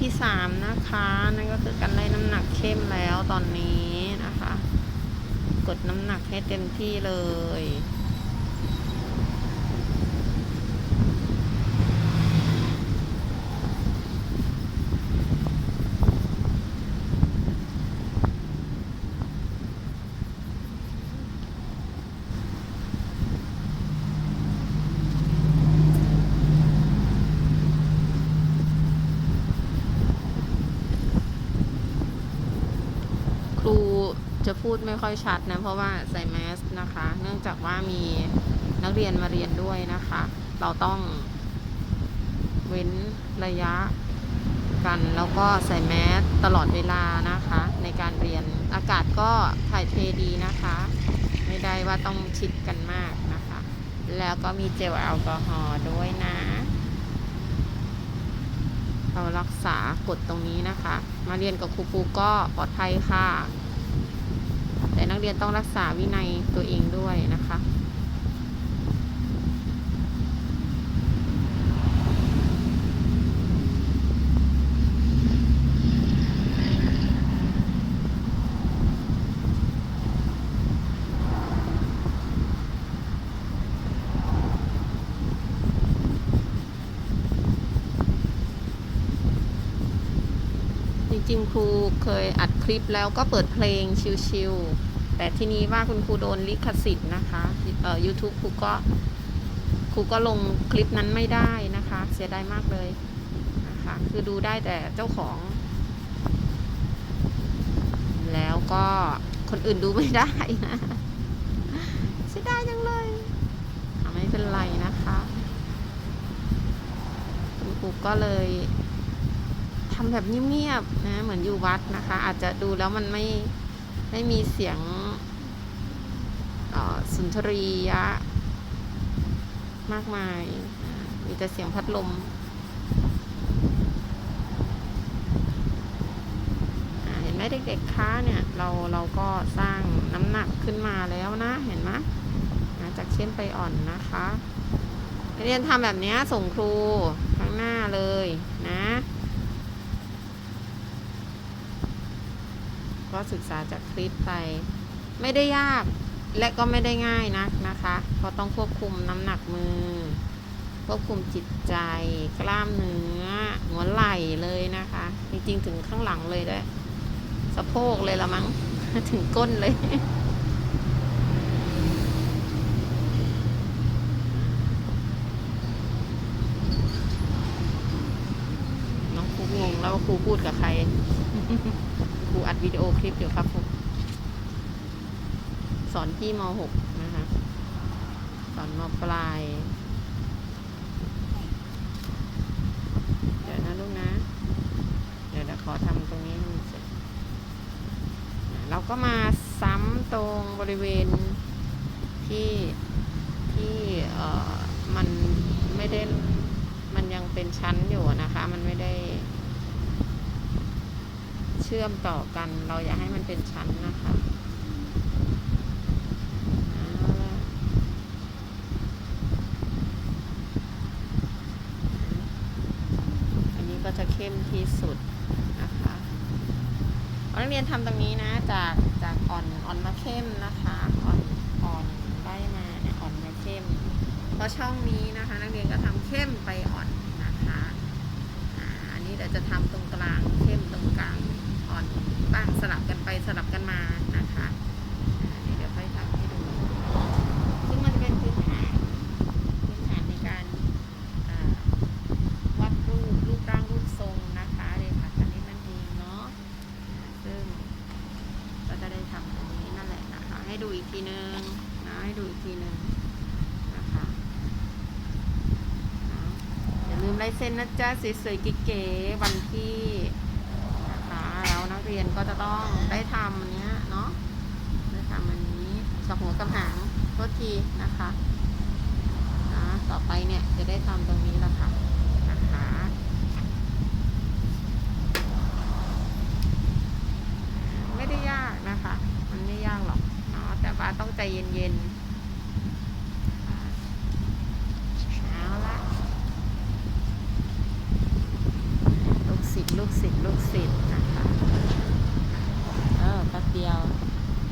ที่สามนะคะ นั่นก็คือการไล่น้ำหนักเข้มแล้วตอนนี้นะคะ กดน้ำหนักให้เต็มที่เลย ครู จะพูดไม่ค่อยชัดนะเพราะว่าใส่แมสนะคะ เนื่องจากว่ามีนักเรียนมาเรียนด้วยนะคะ เราต้องเว้นระยะกัน แล้วก็ใส่แมสตลอดเวลานะคะ ในการเรียนอากาศก็ถ่ายเทดีนะคะ ไม่ได้ว่าต้องชิดกันมากนะคะ แล้วก็มีเจลแอลกอฮอล์ด้วยนะ เรารักษากฎตรงนี้นะคะ มาเรียนกับครูปูก็ปลอดภัยค่ะ เรียนต้องรักษาวินัยตัวเองด้วยนะคะจริงๆครูเคยอัดคลิปแล้วก็เปิดเพลงชิลๆ แต่ทีนี้ว่าคุณครูโดนลิขสิทธิ์นะคะเอ่อ YouTube ครูก็ครูก็ลงคลิปนั้นไม่ได้นะคะ เสียดายมากเลยนะคะ คือดูได้แต่เจ้าของ แล้วก็คนอื่นดูไม่ได้นะเสียดายจังเลยไม่เป็นไรนะคะคุณครูก็เลยทำแบบเงียบๆนะ เหมือนอยู่วัดนะคะ อาจจะดูแล้วมันไม่ ไม่มีเสียงสุนทรียะ มากมาย มีแต่เสียงพัดลมเห็นไหมเด็กๆคะเนี่ยเราเราก็สร้างน้ำหนักขึ้นมาแล้วนะ เห็นไหมจากเข้มไปอ่อนนะคะเรียนทำแบบนี้ส่งครูข้างหน้าเลยนะ ก็ศึกษาจากคลิปไป ไม่ได้ยากและก็ไม่ได้ง่ายนักนะคะเพราะต้องควบคุมน้ำหนักมือ ควบคุมจิตใจ กล้ามเนื้อหัวไหล่เลยนะคะ จริงๆ ถึงข้างหลังเลยด้วยสะโพกเลยละมั้งถึงก้นเลยน้องครูงงแล้วว่าครูพูดกับใคร ครูอัดวิดีโอคลิปอยู่ครับผมสอนพี่ม .6 นะคะ สอนมปลาย เดี๋ยวนะลูกนะ เดี๋ยวเดี๋ยวขอทำตรงนี้เสร็จ เราก็มาซ้ำตรงบริเวณที่ที่เอ่อมันไม่ได้มันยังเป็นชั้นอยู่นะคะ มันไม่ได้ ชื่อมต่อกัน เราอยากให้มันเป็นชั้นนะคะอันนี้ก็จะเข้มที่สุดนะคะนักเรียนทำตรงนี้นะจากจากอ่อนอ่อนมาเข้มนะคะอ่อนอ่อนได้มาเนี่ยอ่อนมาเข้มเพราะช่องนี้นะคะ นักเรียนก็ทำเข้มไปอ่อนนะคะอ่าอันนี้เดี๋ยวจะทำตรงกลางเข้มตรงกลางอ่อนบ้างสลับกันไปสลับกันมานะคะอ่าอันนี้เดี๋ยวค่อยทำให้ดู ซึ่งมันจะเป็นพื้นฐานพื้นฐานในการอ่าวัดรูปรูปร่างรูปทรงนะคะเรียนค่ะตอนนี้นั่นเองเนาะซึ่งก็จะได้ทำตรงนี้นั่นแหละนะคะ ให้ ดูอีกทีนึงนะให้ดูอีกทีนึงนะคะอย่าลืมลายเซ็นนะจ๊ะสวยๆเก๋ๆวันที่นะคะแล้วนักเรียนก็จะต้องได้ทำอันเนี้ยเนาะได้ทำอันนี้สอบหัวกำหางโทษทีนะคะนะต่อไปเนี่ยจะได้ทำตรงนี้แล้วค่ะ ไม่ได้ยากนะคะ มันไม่ยากหรอกเนาะแต่ว่าต้อง ใจเย็นๆ